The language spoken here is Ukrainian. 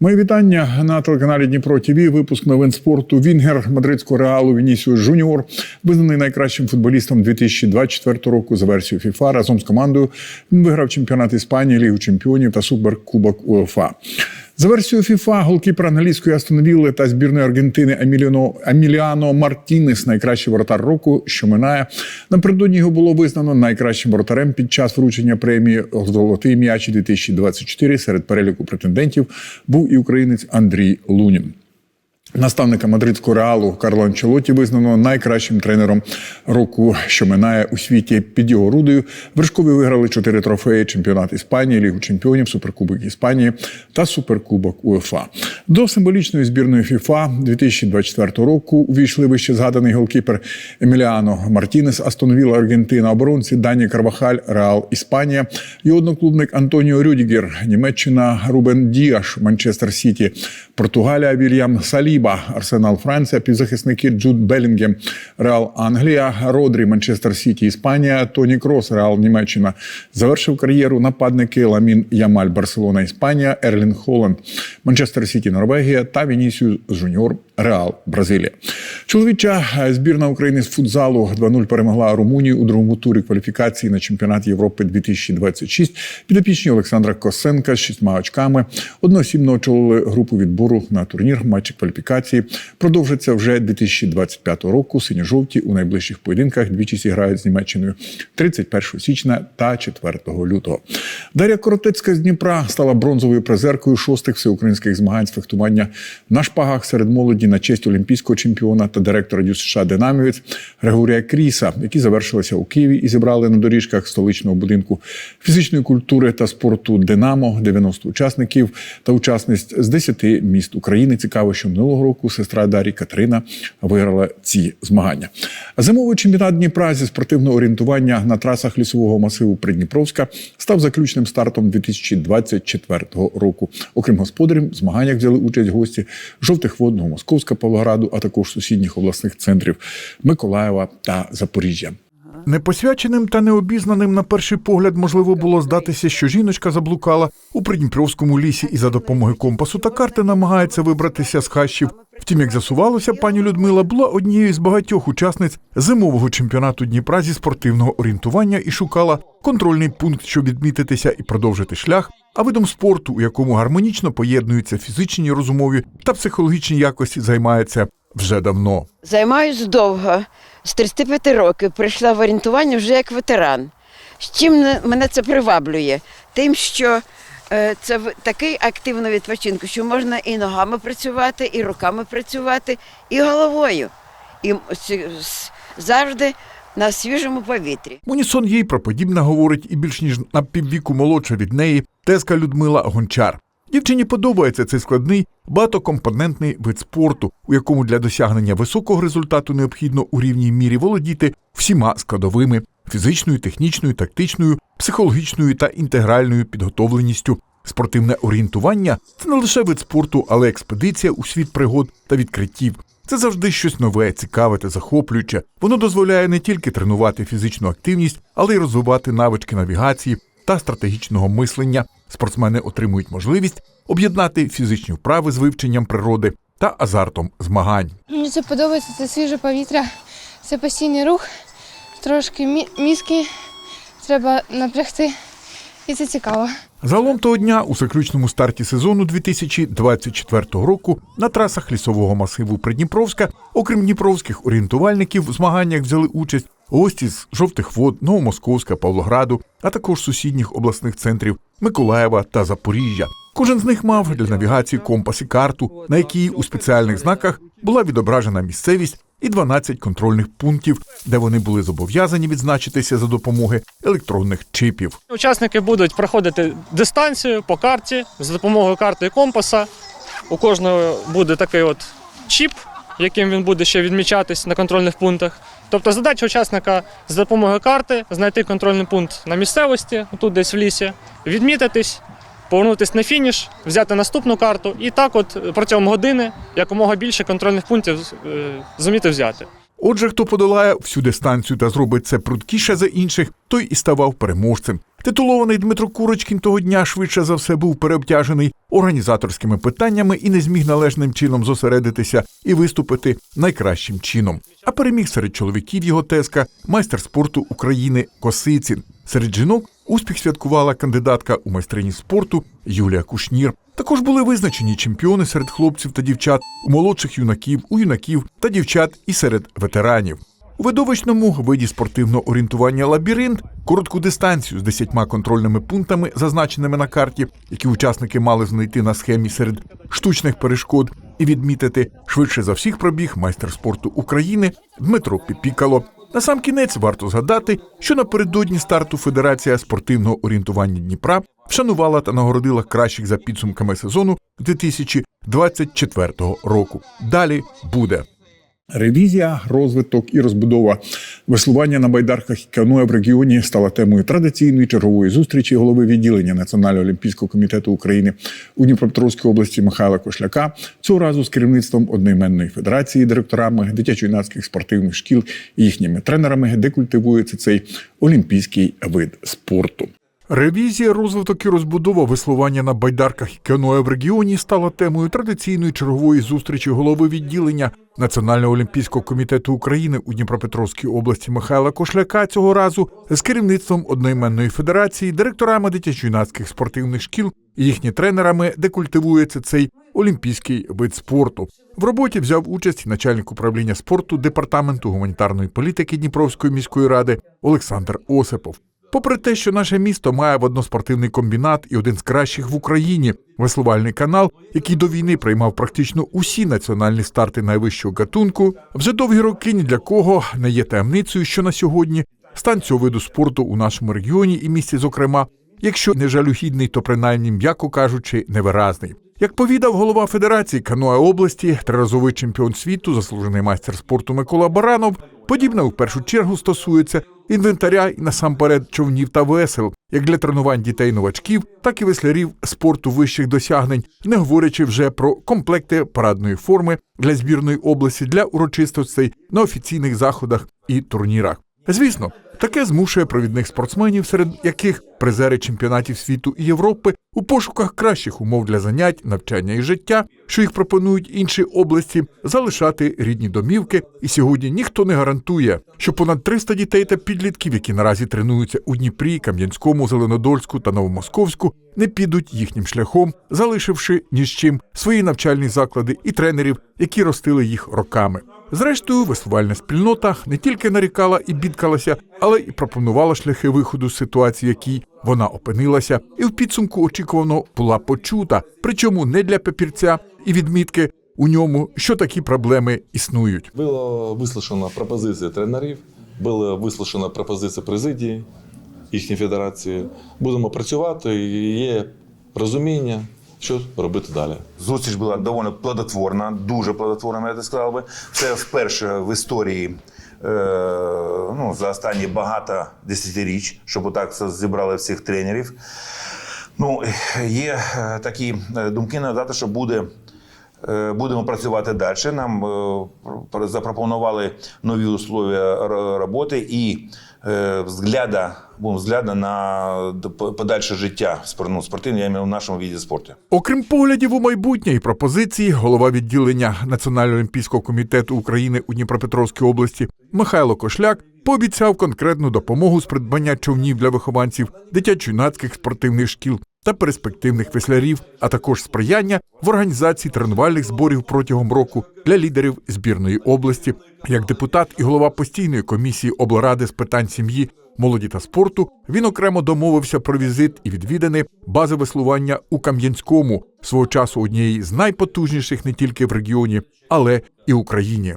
Мої вітання на телеканалі Дніпро Тіві. Випуск новин спорту. Вінгер мадридського реалу Вінісіус Жуніор визнаний найкращим футболістом 2024 року за версією ФІФА. Разом з командою він виграв чемпіонат Іспанії, Лігу чемпіонів та Суперкубок УЕФА. За версією ФІФА, голкіпер англійської Астонвілли та збірної Аргентини Еміліано, Еміліано Мартінес, найкращий воротар року, що минає. Напередодні його було визнано найкращим воротарем під час вручення премії Золотий м'яч 2024 серед переліку претендентів був і українець Андрій Лунін. Наставника мадридського реалу Карло Анчелоті визнано найкращим тренером року, що минає у світі під його рудою. Вершкові виграли чотири трофеї: чемпіонат Іспанії, Лігу чемпіонів, Суперкубок Іспанії та Суперкубок УЕФА. До символічної збірної ФІФА 2024 року увійшли вище згаданий голкіпер Еміліано Мартінес, Астон Вілла, Аргентина, оборонці Дані Карвахаль, Реал Іспанія, його одноклубник Антоніо Рюдігер, Німеччина, Рубен Діаш, Манчестер Сіті, Португалія, Вільям Саліба, Арсенал Франція, півзахисники Джуд Белінгем, Реал Англія, Родрі, Манчестер Сіті, Іспанія, Тоні Крос, Реал Німеччина. Завершив кар'єру нападники Ламін Ямаль, Барселона, Іспанія, Ерлін Холланд, Манчестер Сіті, Норвегія та Вінісіус Жуніор, Реал Бразилія. Чоловіча збірна України з футзалу 2-0 перемогла Румунію у другому турі кваліфікації на чемпіонат Європи 2026. Підопічні Олександра Косенка з шістьма очками одноосібно очолили групу відбору на турнір матчі кваліфікації. Продовжиться вже 2025 року. Синьо-жовті у найближчих поєдинках двічі зіграють з Німеччиною 31 січня та 4 лютого. Дар'я Коротецька з Дніпра стала бронзовою призеркою шостих всеукраїнських змагань з фехтування на шпагах серед молоді на честь олімпійського чемпіона та директора Дю США Динамівець Григорія Кріса, які завершилися у Києві і зібрали на доріжках столичного будинку фізичної культури та спорту Динамо 90 учасників та учасниць з 10 міст України. Цікаво, що минулого року сестра Дарі Катерина виграла ці змагання. Зимовий чемпіонат Дніпра зі спортивного орієнтування на трасах лісового масиву Придніпровська став заключним стартом 2024 року. Окрім господарів, в змаганнях взяли участь гості жовтих вод Новомосковська, Павлограду, а також сусідніх обласних центрів Миколаєва та Запоріжжя. Непосвяченим та необізнаним на перший погляд можливо було здатися, що жіночка заблукала у Придніпровському лісі і за допомогою компасу та карти намагається вибратися з хащів. Втім, як з'ясувалося, пані Людмила була однією з багатьох учасниць зимового чемпіонату Дніпра зі спортивного орієнтування і шукала контрольний пункт, щоб відмітитися і продовжити шлях. А видом спорту, у якому гармонічно поєднуються фізичні, розумові та психологічні якості, займається вже давно. Займаюсь довго, з 35 років прийшла в орієнтування вже як ветеран. З чим мене це приваблює? Тим, що е, це такий активний відпочинок, що можна і ногами працювати, і руками працювати, і головою. І завжди на свіжому повітрі. В Унісон їй про подібне говорить і більш ніж на піввіку молодша від неї тезка Людмила Гончар. Дівчині подобається цей складний багатокомпонентний вид спорту, у якому для досягнення високого результату необхідно у рівній мірі володіти всіма складовими фізичною, технічною, тактичною, психологічною та інтегральною підготовленістю. Спортивне орієнтування це не лише вид спорту, але експедиція у світ пригод та відкриттів. Це завжди щось нове, цікаве та захоплююче. Воно дозволяє не тільки тренувати фізичну активність, але й розвивати навички навігації та стратегічного мислення. Спортсмени отримують можливість об'єднати фізичні вправи з вивченням природи та азартом змагань. Мені це подобається, це свіже повітря, це постійний рух, трошки мі- мізки треба напрягти, і це цікаво. Загалом того дня у заключному старті сезону 2024 року на трасах лісового масиву Придніпровська, окрім дніпровських орієнтувальників, в змаганнях взяли участь гості з жовтих вод, Новомосковська, Павлограду, а також сусідніх обласних центрів Миколаєва та Запоріжжя. Кожен з них мав для навігації компас і карту, на якій у спеціальних знаках була відображена місцевість і 12 контрольних пунктів, де вони були зобов'язані відзначитися за допомоги електронних чипів. Учасники будуть проходити дистанцію по карті за допомогою карти і компаса. У кожного буде такий от чіп, яким він буде ще відмічатись на контрольних пунктах. Тобто задача учасника за допомогою карти знайти контрольний пункт на місцевості, тут десь в лісі, відмітитись, повернутися на фініш, взяти наступну карту і так, от протягом години якомога більше контрольних пунктів е, зуміти взяти. Отже, хто подолає всю дистанцію та зробить це прудкіше за інших, той і ставав переможцем. Титулований Дмитро Курочкін того дня швидше за все був переобтяжений організаторськими питаннями і не зміг належним чином зосередитися і виступити найкращим чином. А переміг серед чоловіків його тезка майстер спорту України Косицін. Серед жінок успіх святкувала кандидатка у майстрині спорту Юлія Кушнір. Також були визначені чемпіони серед хлопців та дівчат, у молодших юнаків, у юнаків та дівчат і серед ветеранів. У видовищному виді спортивного орієнтування лабіринт коротку дистанцію з десятьма контрольними пунктами, зазначеними на карті, які учасники мали знайти на схемі серед штучних перешкод, і відмітити швидше за всіх пробіг майстер спорту України Дмитро Піпікало. На сам кінець варто згадати, що напередодні старту Федерація спортивного орієнтування Дніпра вшанувала та нагородила кращих за підсумками сезону 2024 року. Далі буде. Ревізія, розвиток і розбудова веслування на байдарках і каноe в регіоні стала темою традиційної чергової зустрічі голови відділення Національного олімпійського комітету України у Дніпропетровській області Михайла Кошляка. Цього разу з керівництвом одноіменної федерації, директорами дитячо-юнацьких спортивних шкіл і їхніми тренерами, де культивується цей олімпійський вид спорту. Ревізія, розвиток і розбудова веслування на байдарках і каноe в регіоні стала темою традиційної чергової зустрічі голови відділення Національного олімпійського комітету України у Дніпропетровській області Михайла Кошляка цього разу з керівництвом одноіменної федерації, директорами дитячо-юнацьких спортивних шкіл і їхні тренерами, де культивується цей олімпійський вид спорту. В роботі взяв участь начальник управління спорту департаменту гуманітарної політики Дніпровської міської ради Олександр Осипов. Попри те, що наше місто має водноспортивний комбінат і один з кращих в Україні веслувальний канал, який до війни приймав практично усі національні старти найвищого гатунку, вже довгі роки ні для кого не є таємницею, що на сьогодні стан цього виду спорту у нашому регіоні і місті, зокрема, якщо не жалюгідний, то принаймні, м'яко кажучи, невиразний. Як повідав голова Федерації каноe області, триразовий чемпіон світу, заслужений майстер спорту Микола Баранов, подібне в першу чергу стосується інвентаря і насамперед човнів та весел, як для тренувань дітей-новачків, так і веслярів спорту вищих досягнень, не говорячи вже про комплекти парадної форми для збірної області для урочистостей на офіційних заходах і турнірах. Звісно, таке змушує провідних спортсменів, серед яких призери чемпіонатів світу і Європи, у пошуках кращих умов для занять, навчання і життя, що їх пропонують інші області, залишати рідні домівки. І сьогодні ніхто не гарантує, що понад 300 дітей та підлітків, які наразі тренуються у Дніпрі, Кам'янському, Зеленодольську та Новомосковську, не підуть їхнім шляхом, залишивши ні з чим свої навчальні заклади і тренерів, які ростили їх роками. Зрештою, веслувальна спільнота не тільки нарікала і бідкалася, але і пропонувала шляхи виходу з ситуації, якій вона опинилася, і в підсумку очікувано була почута, причому не для папірця і відмітки у ньому, що такі проблеми існують. Було вислушано пропозиції тренерів, було вислушано пропозиції президії їхньої федерації. Будемо працювати і є розуміння, що робити далі. Зустріч була доволі плодотворна, дуже плодотворна, я так сказав би. Це вперше в історії е, ну, за останні багато десятиріч, щоб отак зібрали всіх тренерів. Ну, є е, такі е, думки надати, що буде. е, Будемо працювати далі. Нам запропонували нові условия роботи і взгляда, взгляда на подальше життя ну, спортивне, я маю в нашому віді спорту. Окрім поглядів у майбутнє і пропозицій, голова відділення Національного олімпійського комітету України у Дніпропетровській області Михайло Кошляк пообіцяв конкретну допомогу з придбання човнів для вихованців дитячо-юнацьких спортивних шкіл та перспективних веслярів, а також сприяння в організації тренувальних зборів протягом року для лідерів збірної області. Як депутат і голова постійної комісії облради з питань сім'ї молоді та спорту, він окремо домовився про візит і відвідини бази веслування у Кам'янському, свого часу однієї з найпотужніших не тільки в регіоні, але і Україні.